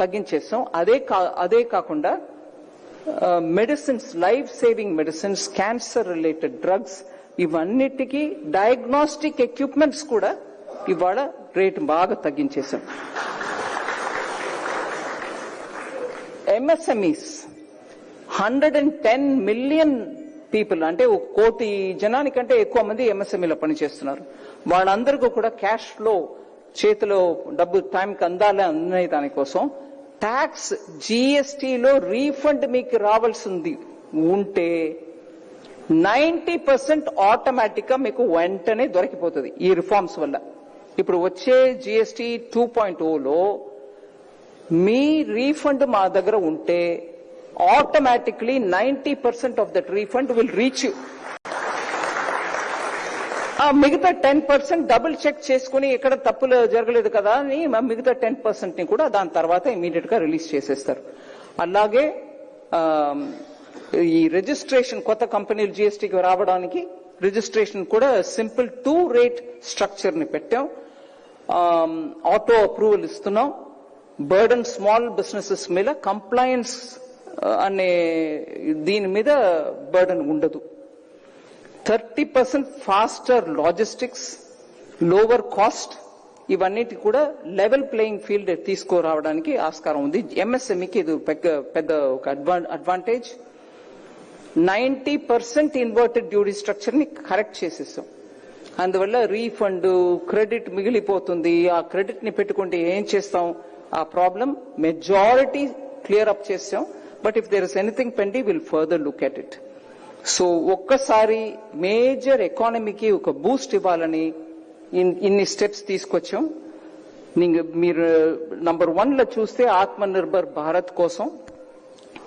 తగ్గించేస్తాం. అదే కా అదే కాకుండా medicines life saving medicines cancer related drugs ఇవన్నిటికీ డయాగ్నోస్టిక్ ఎక్విప్మెంట్స్ కూడా ఇవాళ రేటు బాగా తగ్గించేశాం. MSMEs hundred and ten million people అంటే ఒక కోటి జనానికంటే ఎక్కువ మంది ఎంఎస్ఎంఈలో పనిచేస్తున్నారు. వాళ్ళందరికీ కూడా క్యాష్ ఫ్లో చేతిలో డబ్బు టైంకి అందాలి అనే దానికోసం ట్యాక్స్ జీఎస్టీలో రీఫండ్ మీకు రావాల్సింది. ఉంటే నైంటీ పర్సెంట్ ఆటోమేటిక్గా మీకు వెంటనే దొరికిపోతుంది ఈ రిఫార్మ్స్ వల్ల. ఇప్పుడు వచ్చే జిఎస్టీ టూ పాయింట్ ఓలో మీ రీఫండ్ మా దగ్గర ఉంటే automatically ninety percent of that refund will reach you ఆ మిగతా టెన్ పర్సెంట్ డబుల్ చెక్ చేసుకుని ఎక్కడ తప్పులు జరగలేదు కదా అని మిగతా టెన్ పర్సెంట్ని కూడా దాని తర్వాత ఇమీడియట్గా రిలీజ్ చేసేస్తారు. అలాగే ఈ రిజిస్ట్రేషన్ కొత్త కంపెనీలు జిఎస్టీకి రావడానికి రిజిస్ట్రేషన్ కూడా సింపుల్ టూ రేట్ స్ట్రక్చర్ని పెట్టాం. ఆటో అప్రూవల్ ఇస్తున్నాం. బర్డన్ స్మాల్ బిజినెసెస్ మీద కంప్లయన్స్ అనే దీని మీద బర్డన్ ఉండదు. Thirty percent faster logistics lower cost ఇవన్నిటి కూడా లెవెల్ ప్లేయింగ్ ఫీల్డ్ తీసుకురావడానికి ఆస్కారం ఉంది. ఎంఎస్ఎంఈకి ఇది పెద్ద పెద్ద ఒక advantage ninety percent inverted duty స్ట్రక్చర్ని correct చేసేసాం. అందువల్ల రీఫండ్ క్రెడిట్ మిగిలిపోతుంది. ఆ క్రెడిట్ని పెట్టుకుంటే ఏం చేస్తాం? ఆ ప్రాబ్లం మెజారిటీ క్లియర్ అప్ చేసాం but if there is anything pending will further look at it so ఒక్కసారి మేజర్ ఎకానమీకి ఒక బూస్ట్ ఇవ్వాలని ఇన్- ఇన్ని స్టెప్స్ తీసుకొచ్చాం. మీరు నంబర్ వన్లో చూస్తే ఆత్మ నిర్భర్ భారత్ కోసం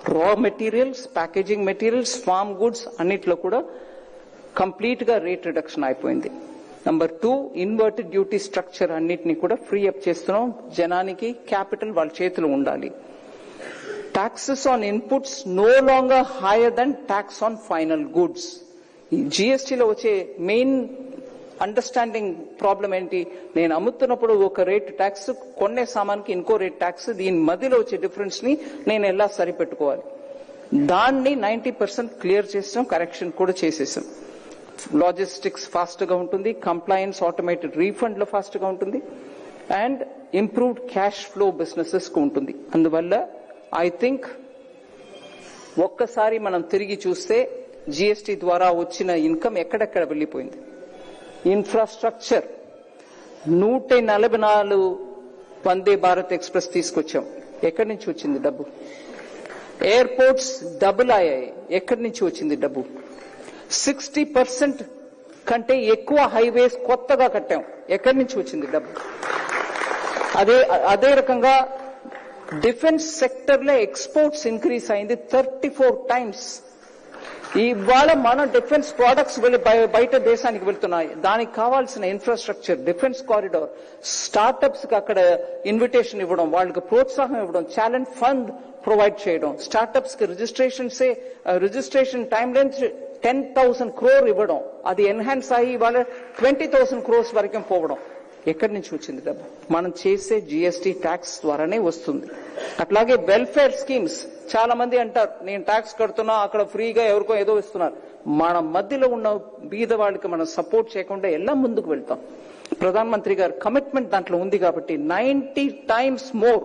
raw materials packaging materials farm goods అన్నిట్లో కూడా కంప్లీట్గా రేట్ రిడక్షన్ అయిపోయింది. Number two inverted duty structure అన్నిటినీ కూడా ఫ్రీ అప్ చేస్తున్నాం. జనానికి క్యాపిటల్ వాళ్ళ చేతిలో ఉండాలి. Taxes on inputs no longer higher than tax on final goods. ఈ జిఎస్టీలో వచ్చే మెయిన్ అండర్స్టాండింగ్ ప్రాబ్లం ఏంటి? నేను అమ్ముతున్నప్పుడు ఒక రేట్ ట్యాక్స్ కొనే సామాన్కి ఇంకో రేట్ ట్యాక్స్ దీని మధ్యలో వచ్చే డిఫరెన్స్ని నేను ఎలా సరిపెట్టుకోవాలి? దాన్ని నైన్టీ పర్సెంట్ క్లియర్ చేసాం కరెక్షన్ కూడా చేసేసాం. లాజిస్టిక్స్ ఫాస్ట్గా ఉంటుంది కంప్లయన్స్ ఆటోమేటెడ్ రీఫండ్లో ఫాస్ట్గా ఉంటుంది అండ్ ఇంప్రూవ్డ్ క్యాష్ ఫ్లో బిజినెసెస్కు ఉంటుంది. అందువల్ల ఐ థింక్ ఒక్కసారి మనం తిరిగి చూస్తే జిఎస్టి ద్వారా వచ్చిన ఇన్కమ్ ఎక్కడెక్కడ వెళ్ళిపోయింది? ఇన్ఫ్రాస్ట్రక్చర్ నూట నలభై నాలుగు వందే భారత్ ఎక్స్ప్రెస్ తీసుకొచ్చాం. ఎక్కడి నుంచి వచ్చింది డబ్బు? ఎయిర్పోర్ట్స్ డబుల్ అయ్యాయి. ఎక్కడి నుంచి వచ్చింది డబ్బు? సిక్స్టీ పర్సెంట్ కంటే ఎక్కువ హైవేస్ కొత్తగా కట్టాం. ఎక్కడి నుంచి వచ్చింది డబ్బు? అదే అదే రకంగా డిఫెన్స్ సెక్టర్లో ఎక్స్పోర్ట్స్ ఇంక్రీస్ అయింది థర్టీ ఫోర్ టైమ్స్. ఇవాళ మన డిఫెన్స్ ప్రోడక్ట్స్ వెళ్ళి బయట దేశానికి వెళ్తున్నాయి. దానికి కావాల్సిన ఇన్ఫ్రాస్ట్రక్చర్ డిఫెన్స్ కారిడోర్ స్టార్టప్స్కి అక్కడ ఇన్విటేషన్ ఇవ్వడం వాళ్ళకి ప్రోత్సాహం ఇవ్వడం ఛాలెంజ్ ఫండ్ ప్రొవైడ్ చేయడం. స్టార్టప్స్కి registrations registration time lens ten thousand crore ఇవ్వడం. అది ఎన్హాన్స్ అయ్యి ఇవాళ ట్వంటీ థౌసండ్ క్రోర్స్ వరకు పోవడం. ఎక్కడి నుంచి వచ్చింది డబ్బు మనం చేసే జీఎస్టీ ట్యాక్స్ ద్వారానే వస్తుంది. అట్లాగే వెల్ఫేర్ స్కీమ్స్ చాలా మంది అంటారు నేను ట్యాక్స్ కడుతున్నా అక్కడ ఫ్రీగా ఎవరికో ఏదో ఇస్తున్నారు. మన మధ్యలో ఉన్న బీద వాళ్ళకి మనం సపోర్ట్ చేయకుండా ఎలా ముందుకు వెళ్తాం? ప్రధానమంత్రి గారు కమిట్మెంట్ దాంట్లో ఉంది కాబట్టి ninety times more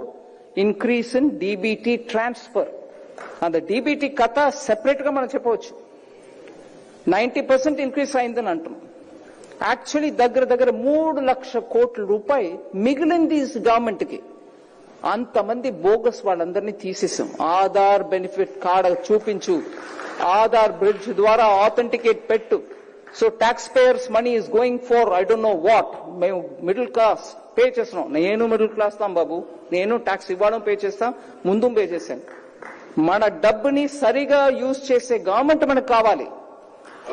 increase in DBT transfer అంత డీబీటీ కథ సెపరేట్గా మనం చెప్పవచ్చు. నైన్టీ పర్సెంట్ ఇంక్రీస్ అయిందని అంటున్నాం. యాక్చువల్లీ దగ్గర దగ్గర మూడు లక్ష కోట్ల రూపాయి మిగిలింది గవర్నమెంట్కి. అంతమంది బోగస్ వాళ్ళందరినీ తీసేసాం. ఆధార్ బెనిఫిట్ కార్డ్ చూపించు. ఆధార్ బ్రిడ్జ్ ద్వారా ఆథెంటికేట్ పెట్టు. So taxpayers money is going far I don't know what మేము మిడిల్ క్లాస్ పే చేస్తున్నాం. నేను మిడిల్ క్లాస్ తాం బాబు. నేను ట్యాక్స్ ఇవ్వడం పే చేస్తాం. ముందు పే చేశాను మన డబ్బుని సరిగా యూజ్ చేసే గవర్నమెంట్ మనకు కావాలి.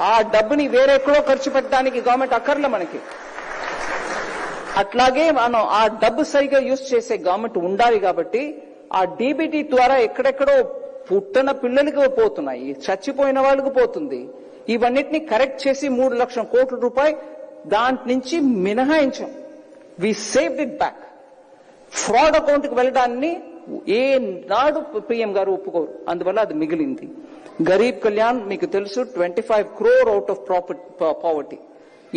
ఆ డబ్బుని వేరెక్కడో ఖర్చు పెట్టడానికి గవర్నమెంట్ అక్కర్లే మనకి. అట్లాగే మనం ఆ డబ్బు సరిగా యూజ్ చేసే గవర్నమెంట్ ఉండాలి కాబట్టి ఆ డీబీటీ ద్వారా ఎక్కడెక్కడో పుట్టిన పిల్లలకి పోతున్నాయి చచ్చిపోయిన వాళ్ళకి పోతుంది. ఇవన్నిటిని కరెక్ట్ చేసి మూడు లక్షల కోట్ల రూపాయి దాంట్ నుంచి మినహాయించాం. We save it back fraud అకౌంట్కి వెళ్ళడాన్ని ఏ నాడు పిఎం గారు ఒప్పుకోరు. అందువల్ల అది మిగిలింది. గరీబ్ కళ్యాణ్ మీకు తెలుసు twenty five crore out of property poverty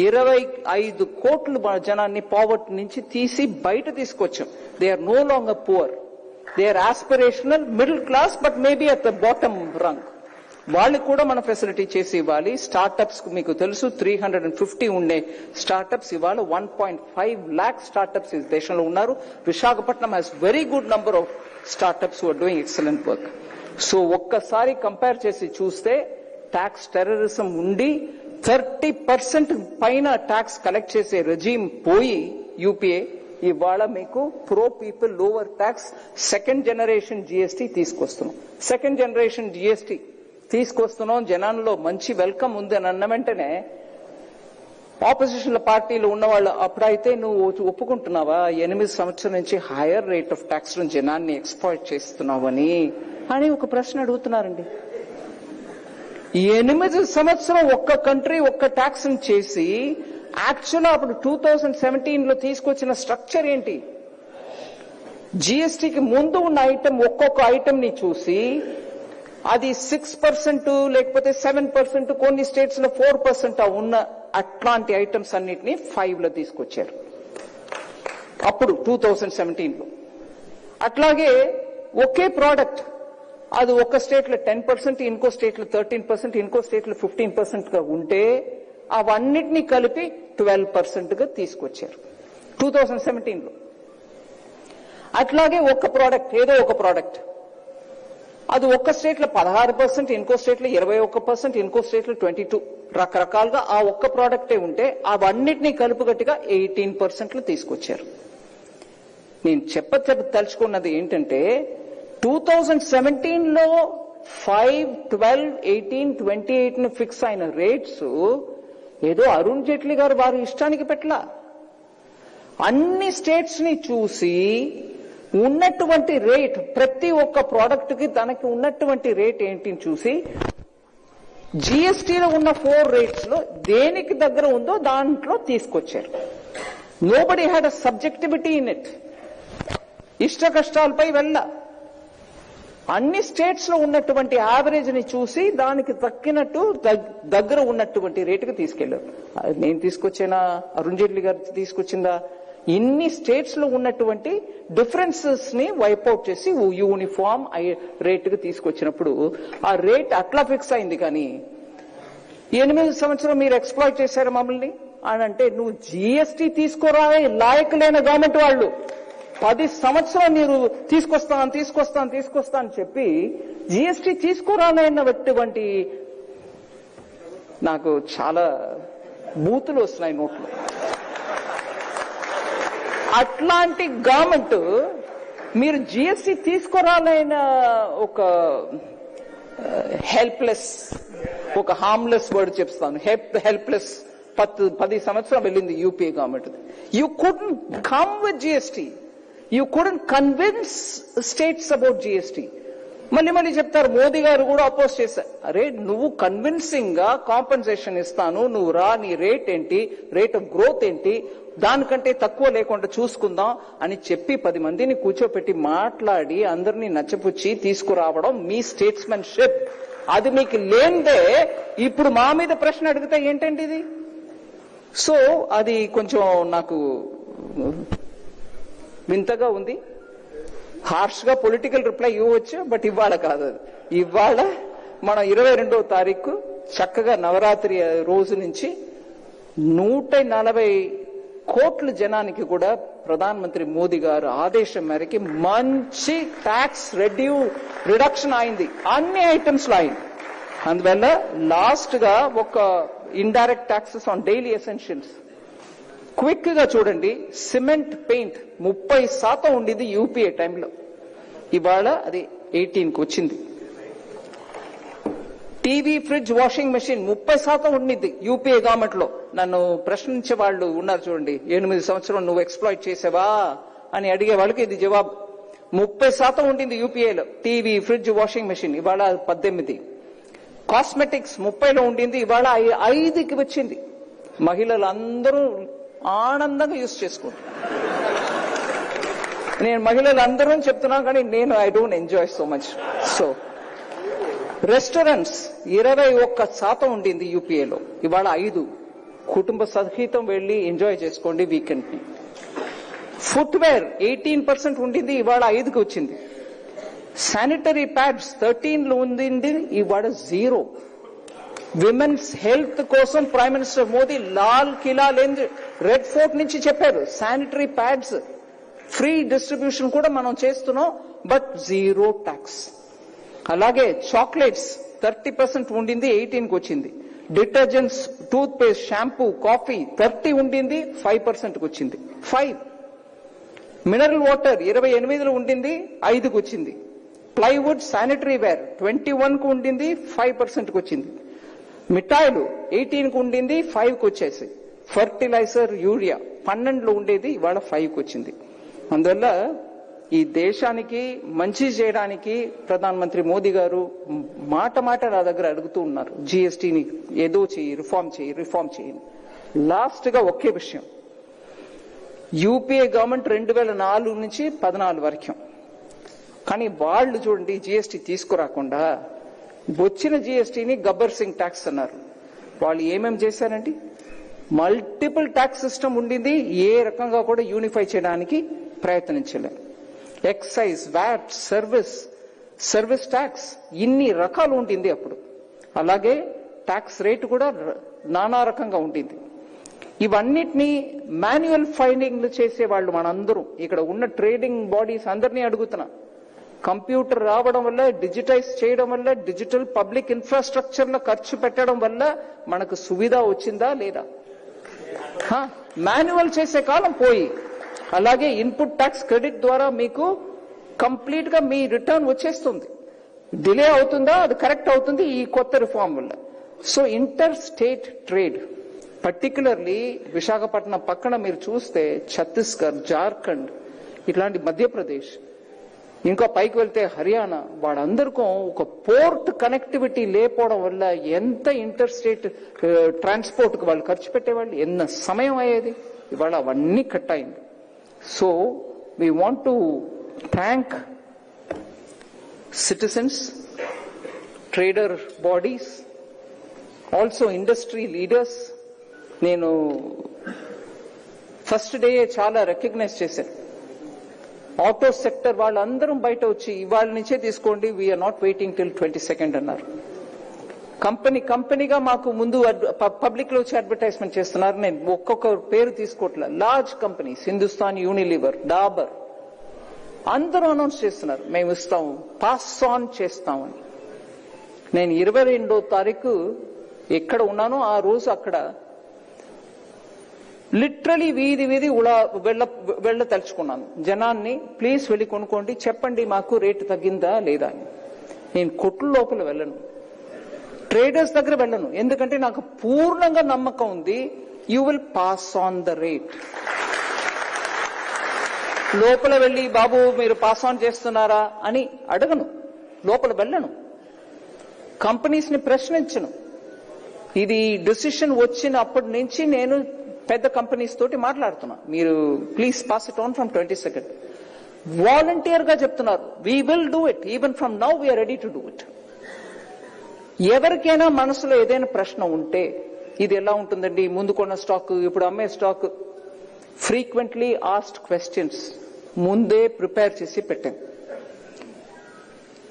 ఇరవై ఐదు కోట్ల జనాన్ని పావర్టీ నుంచి తీసి బయట తీసుకొచ్చాం. They are no longer poor they are aspirational middle class but maybe at the bottom rung వాళ్ళకి కూడా మనం ఫెసిలిటీ చేసి ఇవ్వాలి. స్టార్టప్స్ మీకు తెలుసు త్రీ హండ్రెడ్ అండ్ ఫిఫ్టీ ఉండే స్టార్టప్స్ ఇవాళ one point five lakh startups దేశంలో ఉన్నారు. Visakhapatnam has very good number of startups are doing excellent work so ఒక్కసారి కంపేర్ చేసి చూస్తే ట్యాక్స్ టెర్రరిజం ఉండి థర్టీ పర్సెంట్ పైన ట్యాక్స్ కలెక్ట్ చేసే రెజీమ్ పోయి యూపీఏ ఇవాళ మీకు pro people lower tax second generation GST తీసుకొస్తున్నాం. సెకండ్ జనరేషన్ జీఎస్టీ తీసుకొస్తున్నాం జనాల్లో మంచి వెల్కమ్ ఉంది అని అన్న వెంటనే ఆపోజిషన్ పార్టీలు ఉన్నవాళ్ళు అప్పుడైతే నువ్వు ఒప్పుకుంటున్నావా? ఎనిమిది సంవత్సరం నుంచి హైయర్ రేట్ ఆఫ్ ట్యాక్స్ జనాన్ని ఎక్స్పాయిట్ చేస్తున్నావని అని ఒక ప్రశ్న అడుగుతున్నారండి. ఎనిమిది సంవత్సరం ఒక్క కంట్రీ ఒక్క ట్యాక్స్ చేసి యాక్చువల్ అప్పుడు టూ థౌజండ్ సెవెంటీన్లో తీసుకొచ్చిన స్ట్రక్చర్ ఏంటి? జిఎస్టికి ముందు ఉన్న ఐటమ్ ఒక్కొక్క ఐటమ్ని చూసి అది సిక్స్ పర్సెంట్ లేకపోతే సెవెన్ పర్సెంట్ కొన్ని స్టేట్స్లో ఫోర్ పర్సెంట్ ఉన్న అట్లాంటి ఐటమ్స్ అన్నిటిని ఫైవ్లో తీసుకొచ్చారు. అప్పుడు టూ థౌజండ్ సెవెంటీన్లో. అట్లాగే ఒకే ప్రోడక్ట్ అది ఒక స్టేట్లో టెన్ పర్సెంట్ ఇంకో స్టేట్లో థర్టీన్ పర్సెంట్ ఇంకో స్టేట్లో ఫిఫ్టీన్ పర్సెంట్గా ఉంటే అవన్నిటిని కలిపి ట్వెల్వ్ పర్సెంట్గా తీసుకొచ్చారు. టూ థౌజండ్ సెవెంటీన్లో అట్లాగే ఒక ప్రోడక్ట్ ఏదో ఒక ప్రోడక్ట్ అది ఒక్క స్టేట్లో పదహారు పర్సెంట్ ఇంకో స్టేట్లో ఇరవై ఒక్క పర్సెంట్ ఇంకో స్టేట్లో ట్వంటీ టూ రకరకాలుగా ఆ ఒక్క ప్రోడక్టే ఉంటే అవన్నిటినీ కలుపుగట్టిగా ఎయిటీన్ పర్సెంట్లు తీసుకొచ్చారు. నేను చెప్ప తలుచుకున్నది ఏంటంటే టూ థౌజండ్ సెవెంటీన్లో ఫైవ్ ట్వెల్వ్ ఎయిటీన్ ట్వంటీ ఎయిట్ను ఫిక్స్ అయిన రేట్స్ ఏదో అరుణ్ జైట్లీ గారు వారి ఇష్టానికి పెట్టలా. అన్ని స్టేట్స్ని చూసి ఉన్నటువంటి రేట్ ప్రతి ఒక్క ప్రోడక్ట్కి తనకి ఉన్నటువంటి రేట్ ఏంటిని చూసి జిఎస్టీలో ఉన్న ఫోర్ రేట్స్లో దేనికి దగ్గర ఉందో దాంట్లో తీసుకొచ్చారు. No had a subjectivity in it ఇష్ట కష్టాలపై వెళ్ళ. అన్ని స్టేట్స్లో ఉన్నటువంటి యావరేజ్ని చూసి దానికి తక్కినట్టు దగ్- దగ్గర ఉన్నటువంటి రేటుకి తీసుకెళ్ళారు అది నేను తీసుకొచ్చేనా? అరుణ్ జైట్లీ గారు తీసుకొచ్చిందా? ఇన్ని స్టేట్స్లో ఉన్నటువంటి డిఫరెన్సెస్ని వైపౌట్ చేసి యూనిఫామ్ రేటుకి తీసుకొచ్చినప్పుడు ఆ రేట్ అట్లా ఫిక్స్ అయింది కానీ ఎనిమిది సంవత్సరం మీరు ఎక్స్ప్లాయిట్ చేశారు మమ్మల్ని అని అంటే నువ్వు జీఎస్టీ తీసుకురావే లాయక్ గవర్నమెంట్ వాళ్ళు. పది సంవత్సరం మీరు తీసుకొస్తాను తీసుకొస్తాను తీసుకొస్తాను అని చెప్పి జీఎస్టీ తీసుకురానటువంటి నాకు చాలా బూతులు వస్తున్నాయి నోట్లు. అట్లాంటి గవర్నమెంట్ మీరు జిఎస్టి తీసుకురాలైన ఒక హెల్ప్లెస్ ఒక హార్మ్లెస్ వర్డ్ చెప్తాను. హెల్ప్ హెల్ప్లెస్ పత్ పది సంవత్సరం వెళ్ళింది UPA government you couldn't come with GST you couldn't convince states about GST మళ్ళీ మళ్ళీ చెప్తారు. మోదీ గారు కూడా అపోజ్ చేశారు. అరే నువ్వు కన్విన్సింగ్గా కాంపెన్సేషన్ ఇస్తాను. నువ్వు రా నీ రేట్ ఏంటి? రేట్ ఆఫ్ గ్రోత్ ఏంటి? దానికంటే తక్కువ లేకుండా చూసుకుందాం అని చెప్పి పది మందిని కూర్చోపెట్టి మాట్లాడి అందరినీ నచ్చపుచ్చి తీసుకురావడం మీ స్టేట్స్మెన్షిప్ అది మీకు లేనిదే ఇప్పుడు మా మీద ప్రశ్న అడిగితే ఏంటండి ఇది? సో అది కొంచెం నాకు వింతగా ఉంది. హార్ష్గా పొలిటికల్ రిప్లై ఇవ్వచ్చు బట్ ఇవాళ కాదు అది. ఇవాళ మనం ఇరవై రెండవ తారీఖు చక్కగా నవరాత్రి రోజు నుంచి నూట నలభై కోట్ల జనానికి కూడా ప్రధానమంత్రి మోదీ గారు ఆదేశం మేరకి మంచి ట్యాక్స్ రెడ్యూ రిడక్షన్ అయింది. అన్ని ఐటమ్స్లో అయింది. అందువల్ల లాస్ట్గా ఒక indirect taxes on daily essentials క్విక్గా చూడండి. సిమెంట్ పెయింట్ ముప్పై శాతం ఉండింది యూపీఏ టైంలో ఇవాళ అది ఎయిటీన్కి వచ్చింది. టీవీ ఫ్రిడ్జ్ వాషింగ్ మెషిన్ ముప్పై శాతం ఉండింది యూపీఏ గవర్నమెంట్లో. నన్ను ప్రశ్నించే వాళ్ళు ఉన్నారు చూడండి. ఎనిమిది సంవత్సరం నువ్వు ఎక్స్ప్లాయిట్ చేసావా? అని అడిగే వాళ్ళకి ఇది జవాబు. ముప్పై శాతం ఉండింది యూపీఏలో టీవీ ఫ్రిడ్జ్ వాషింగ్ మెషిన్ ఇవాళ పద్దెనిమిది. కాస్మెటిక్స్ ముప్పైలో ఉండింది ఇవాళ ఐ- ఐదుకి వచ్చింది. మహిళలు అందరూ ఆనందంగా యూజ్ చేసుకుంటాను నేను మహిళలు అందరూ చెప్తున్నా కానీ నేను I don't enjoy so much. So restaurants ఇరవై ఒక్క శాతం ఉండింది యూపీఏలో ఇవాళ ఐదు. కుటుంబ సహితం వెళ్ళి ఎంజాయ్ చేసుకోండి వీకెండ్ని. ఫుట్వేర్ ఎయిటీన్ పర్సెంట్ ఉండింది ఇవాళ ఐదుకి వచ్చింది. శానిటరీ ప్యాడ్స్ థర్టీన్లో ఉండింది ఇవాళ జీరో. విమెన్స్ హెల్త్ కోసం ప్రైమ్ మినిస్టర్ మోదీ లాల్ కిలా లేని రెడ్ ఫోర్ట్ నుంచి చెప్పారు. శానిటరీ ప్యాడ్స్ ఫ్రీ డిస్ట్రిబ్యూషన్ కూడా మనం చేస్తున్నాం. బట్ జీరో ట్యాక్స్ అలాగే చాక్లెట్స్ థర్టీ పర్సెంట్ ఉండింది ఎయిటీన్కి వచ్చింది. Detergents tooth paste shampoo coffee thirty ఉండింది ఫైవ్ పర్సెంట్కి వచ్చింది. ఫైవ్ మినరల్ వాటర్ ఇరవై ఎనిమిదిలో ఉండింది ఐదుకు వచ్చింది. ప్లైవుడ్ శానిటరీ వేర్ ట్వంటీ వన్కు ఉండింది ఫైవ్ పర్సెంట్కి వచ్చింది. మిఠాయిలు ఎయిటీన్కు ఉండింది ఫైవ్కు వచ్చేసి. ఫర్టిలైజర్ యూరియా పన్నెండులో ఉండేది ఇవాళ ఫైవ్కు వచ్చింది. అందువల్ల ఈ దేశానికి మంచి చేయడానికి ప్రధానమంత్రి మోదీ గారు మాట మాట నా దగ్గర అడుగుతూ ఉన్నారు. జిఎస్టీని ఏదో చెయ్యి రిఫార్మ్ చెయ్యి రిఫార్మ్ చేయండి లాస్ట్గా ఒకే విషయం. యూపీఏ గవర్నమెంట్ రెండు వేల నాలుగు నుంచి పద్నాలుగు వరకు. కానీ వాళ్ళు చూడండి జిఎస్టీ తీసుకురాకుండా వచ్చిన జిఎస్టీని గబ్బర్ సింగ్ ట్యాక్స్ అన్నారు. వాళ్ళు ఏమేం చేశారండి? మల్టిపుల్ ట్యాక్స్ సిస్టమ్ ఉండింది ఏ రకంగా కూడా యూనిఫై చేయడానికి ప్రయత్నించలేదు excise VAT service service tax ఇన్ని రకాలు ఉంటుంది అప్పుడు. అలాగే ట్యాక్స్ రేటు కూడా నానా రకంగా ఉంటుంది ఇవన్నిటినీ మాన్యువల్ ఫైండింగ్లు చేసే వాళ్ళు మనందరూ. ఇక్కడ ఉన్న ట్రేడింగ్ బాడీస్ అందరినీ అడుగుతున్నా. కంప్యూటర్ రావడం వల్ల డిజిటైజ్ చేయడం వల్ల డిజిటల్ పబ్లిక్ ఇన్ఫ్రాస్ట్రక్చర్లో ఖర్చు పెట్టడం వల్ల మనకు సువిధ వచ్చిందా లేదా? మాన్యువల్ చేసే కాలం పోయి అలాగే ఇన్పుట్ ట్యాక్స్ క్రెడిట్ ద్వారా మీకు కంప్లీట్గా మీ రిటర్న్ వచ్చేస్తుంది. డిలే అవుతుందా? అది కరెక్ట్ అవుతుంది ఈ కొత్త రిఫార్మ్ వల్ల. So inter state trade particularly Visakhapatnam పక్కన మీరు చూస్తే ఛత్తీస్గఢ్ జార్ఖండ్ ఇట్లాంటి మధ్యప్రదేశ్ ఇంకా పైకి వెళ్తే హర్యానా వాళ్ళందరికీ ఒక పోర్ట్ కనెక్టివిటీ లేకపోవడం వల్ల ఎంత ఇంటర్ స్టేట్ ట్రాన్స్పోర్ట్ వాళ్ళు ఖర్చు పెట్టేవాళ్ళు ఎన్న సమయం అయ్యేది? ఇవాళ అవన్నీ కట్ అయింది. So we want to thank citizens trader bodies also industry leaders నేను ఫస్ట్ డే చాలా రికగ్నైజ్ చేశాను. ఆటో సెక్టర్ వాళ్ళందరం బయట వచ్చి ఇవాళ నుంచే తీసుకోండి we are not waiting till twenty second అన్నారు. కంపెనీ కంపెనీగా మాకు ముందు పబ్లిక్లో వచ్చి అడ్వర్టైజ్మెంట్ చేస్తున్నారు. నేను ఒక్కొక్క పేరు తీసుకోవట్లే large companies Hindustan Unilever Dabur అందరూ అనౌన్స్ చేస్తున్నారు. మేము ఇస్తాము పాస్ ఆన్ చేస్తామని. నేను ఇరవై రెండో తారీఖు ఎక్కడ ఉన్నానో ఆ రోజు అక్కడ లిటరలీ వీధి వీధి ఉలా వెళ్ళ వెళ్ళ తలుచుకున్నాను. జనాన్ని ప్లీజ్ వెళ్ళి కొనుక్కోండి చెప్పండి మాకు రేటు తగ్గిందా లేదా? అని నేను కొట్ల లోపల వెళ్ళను. ట్రేడర్స్ దగ్గర వెళ్ళను. ఎందుకంటే నాకు పూర్ణంగా నమ్మకం ఉంది you will pass on the rate. లోపల వెళ్ళి బాబు మీరు పాస్ ఆన్ చేస్తున్నారా? అని అడగను. లోపల వెళ్ళను. కంపెనీస్ని ప్రశ్నించను. ఇది డిసిషన్ వచ్చినప్పటి నుంచి నేను పెద్ద కంపెనీస్ తోటి మాట్లాడుతున్నా. మీరు please pass it on from twenty second వాలంటీర్గా చెప్తున్నారు. We will do it even from now we're ready to do it ఎవరికైనా మనసులో ఏదైనా ప్రశ్న ఉంటే ఇది ఎలా ఉంటుందండి? ముందు కొన్న స్టాక్ ఇప్పుడు అమ్మే స్టాక్ ఫ్రీక్వెంట్లీ ఆస్ట్ క్వశ్చన్స్ ముందే ప్రిపేర్ చేసి పెట్టాను.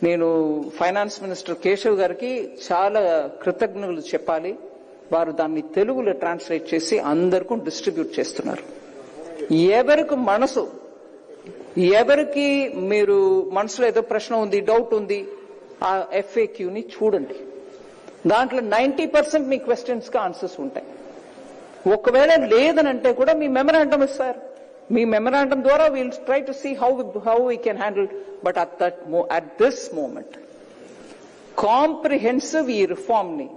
నేను ఫైనాన్స్ మినిస్టర్ కేశవ్ గారికి చాలా కృతజ్ఞతలు చెప్పాలి. వారు దాన్ని తెలుగులో ట్రాన్స్లేట్ చేసి అందరికీ డిస్ట్రిబ్యూట్ చేస్తున్నారు. ఎవరికి మనసు ఎవరికి మీరు మనసులో ఏదో ప్రశ్న ఉంది డౌట్ ఉంది ఆ ఎఫ్ఏక్యూని చూడండి. దాంట్లో నైన్టీ పర్సెంట్ మీ క్వశ్చన్స్కి ఆన్సర్స్ ఉంటాయి. ఒకవేళ లేదనంటే కూడా మీ మెమరాండం ఇస్తారు. మీ మెమరాండం ద్వారా we'll try to see how how we can handle but at that at this moment comprehensive ఈ రిఫార్మ్ని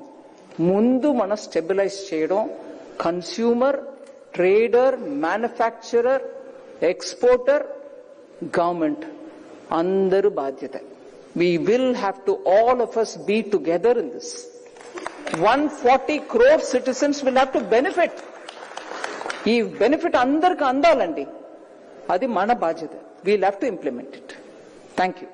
ముందు మనం స్టెబిలైజ్ చేయడం consumer trader manufacturer exporter government అందరూ బాధ్యత. We will have to all of us be together in this one forty crore citizens will have to benefit ఈ benefit అందరికి అందాలండి. అది మన బాధ్యత. We'll have to implement it thank you